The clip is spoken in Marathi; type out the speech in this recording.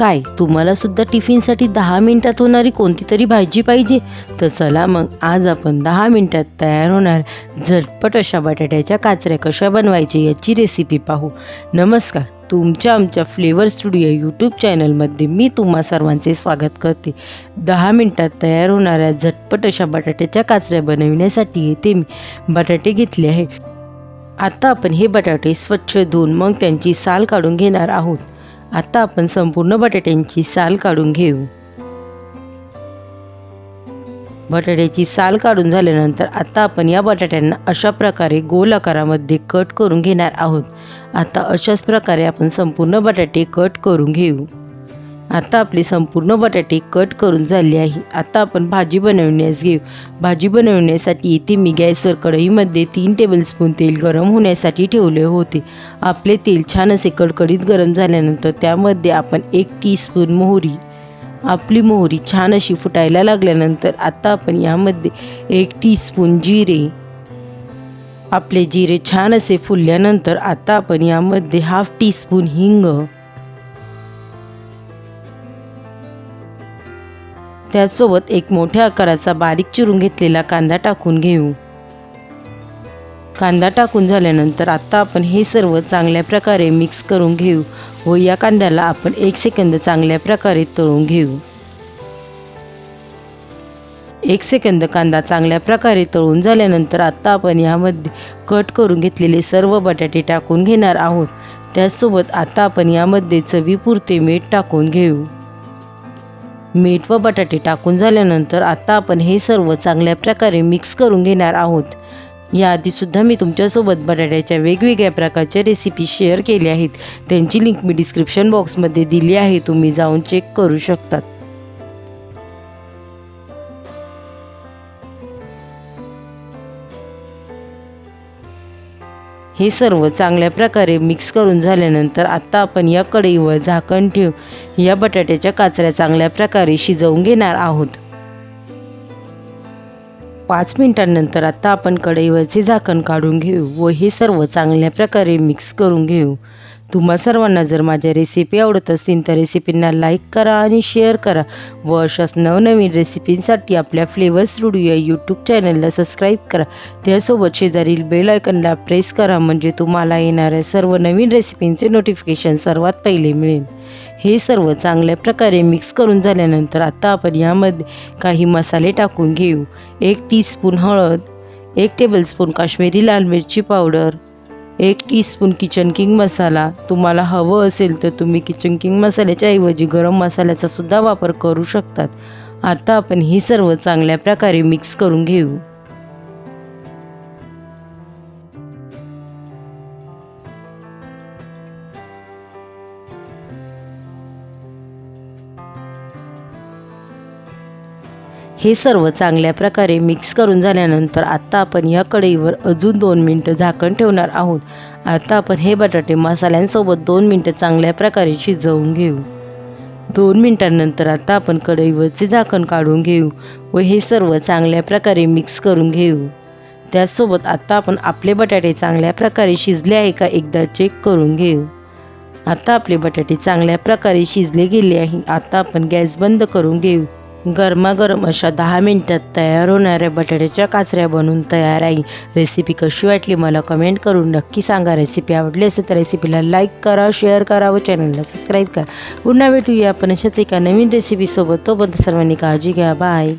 काय? तुम्हाला सुद्धा टिफिनसाठी दहा मिनिटात होणारी कोणती तरी भाजी पाहिजे. तर चला मग आज आपण दहा मिनिटात तयार होणार झटपट अशा बटाट्याच्या काचऱ्या कशा बनवायच्या याची रेसिपी पाहू. नमस्कार तुमच्या आमच्या फ्लेवर स्टुडिओ यूट्यूब चॅनलमध्ये मी तुम्हा सर्वांचे स्वागत करते. दहा मिनटात तयार होणाऱ्या झटपट अशा बटाट्याच्या काचऱ्या बनविण्यासाठी येथे मी बटाटे घेतले आहे आता आपण हे बटाटे स्वच्छ धुवून मग त्यांची साल काढून घेणार आहोत. आता आपण संपूर्ण बटाट्यांची साल काढून घेऊ. बटाट्याची साल काढून झाल्यानंतर आता आपण या बटाट्यांना अशा प्रकारे गोल आकारामध्ये कट करून घेणार आहोत. आता अशाच प्रकारे आपण संपूर्ण बटाटे कट करून घेऊ. आता आपली संपूर्ण बटाटे कट करून झाली आहे. आता आपण भाजी बनवण्यास घेऊ. भाजी बनवण्यासाठी इथे मी गॅसवर कढईमध्ये तीन टेबलस्पून तेल गरम होण्यासाठी ठेवले होते. आपले तेल छान असे कडकडीत गरम झाल्यानंतर त्यामध्ये आपण एक टीस्पून मोहरी. आपली मोहरी छान अशी फुटायला लागल्यानंतर आता आपण यामध्ये एक टीस्पून जिरे. आपले जिरे छान असे फुलल्यानंतर आता आपण यामध्ये हाफ टीस्पून हिंग. त्याचसोबत एक मोठ्या आकाराचा बारीक चिरून घेतलेला कांदा टाकून घेऊ. कांदा टाकून झाल्यानंतर आत्ता आपण हे सर्व चांगल्या प्रकारे मिक्स करून घेऊ व या कांद्याला आपण एक सेकंद चांगल्या प्रकारे तळून घेऊ. एक सेकंद कांदा चांगल्या प्रकारे तळून झाल्यानंतर आत्ता आपण यामध्ये कट करून घेतलेले सर्व बटाटे टाकून घेणार आहोत. त्याचसोबत आता आपण यामध्ये चवीपुरते मीठ टाकून घेऊ. मीठ व बटाटे टाकून झाल्यानंतर आत्ता आपण हे सर्व चांगल्या प्रकारे मिक्स करून घेणार आहोत. याआधीसुद्धा मी तुमच्यासोबत बटाट्याच्या वेगवेगळ्या प्रकारच्या रेसिपी शेअर केल्या आहेत. त्यांची लिंक मी डिस्क्रिप्शन बॉक्समध्ये दिली आहे. तुम्ही जाऊन चेक करू शकतात. हे सर्व चांगल्या प्रकारे मिक्स करून झाल्यानंतर आत्ता आपण या कढईवर झाकण ठेवू या बटाट्याच्या काचऱ्या चांगल्या प्रकारे शिजवून घेणार आहोत. पाच मिनिटांनंतर आत्ता आपण कढईवरचे झाकण काढून घेऊ व हे सर्व चांगल्या प्रकारे मिक्स करून घेऊ. तुम्हा सर्वांना जर माझ्या रेसिपी आवडत असतील तर रेसिपींना लाईक करा आणि शेअर करा. व अशाच नवनवीन रेसिपींसाठी आपल्या फ्लेवर स्टुडिओ यूट्यूब चॅनलला सबस्क्राईब करा. त्यासोबत शेजारील बेल आयकनला प्रेस करा म्हणजे तुम्हाला येणाऱ्या सर्व नवीन रेसिपींचे नोटिफिकेशन सर्वात पहिले मिळेल. हे सर्व चांगल्या प्रकारे मिक्स करून झाल्यानंतर आता आपण यामध्ये काही मसाले टाकून घेऊ. एक टीस्पून हळद एक टेबलस्पून काश्मीरी लाल मिरची पावडर एक टीस्पून किचन किंग मसाला तुम्हाला हवं असेल तर तुम्ही किचन किंग मसाल्याच्या ऐवजी गरम मसाल्याचा सुद्धा वापर करू शकतात. आता आपण हे सर्व चांगल्या प्रकारे मिक्स करून घेऊ. हे सर्व चांगल्या प्रकारे मिक्स करून झाल्यानंतर आत्ता आपण या कढईवर अजून दोन मिनटं झाकण ठेवणार आहोत. आता आपण हे बटाटे मसाल्यांसोबत दोन मिनटं चांगल्या प्रकारे शिजवून घेऊ. दोन मिनटांनंतर आता आपण कढईवरचे झाकण काढून घेऊ व हे सर्व चांगल्या प्रकारे मिक्स करून घेऊ. त्याचसोबत आत्ता आपण आपले बटाटे चांगल्या प्रकारे शिजले आहे का एकदा चेक करून घेऊ. आता आपले बटाटे चांगल्या प्रकारे शिजले गेले आहे. आता आपण गॅस बंद करून घेऊ. गरमागरम अशा दहा मिनटात तयार होणाऱ्या बटाट्याच्या काचऱ्या बनवून तयार आहे. रेसिपी कशी वाटली मला कमेंट करून नक्की सांगा. रेसिपी आवडली असेल तर रेसिपीला लाईक करा शेअर करा व चॅनलला सबस्क्राईब करा. पुन्हा भेटूया आपण अशाच एका नवीन रेसिपीसोबत तोपर्यंत सर्वांनी काळजी घ्या. बाय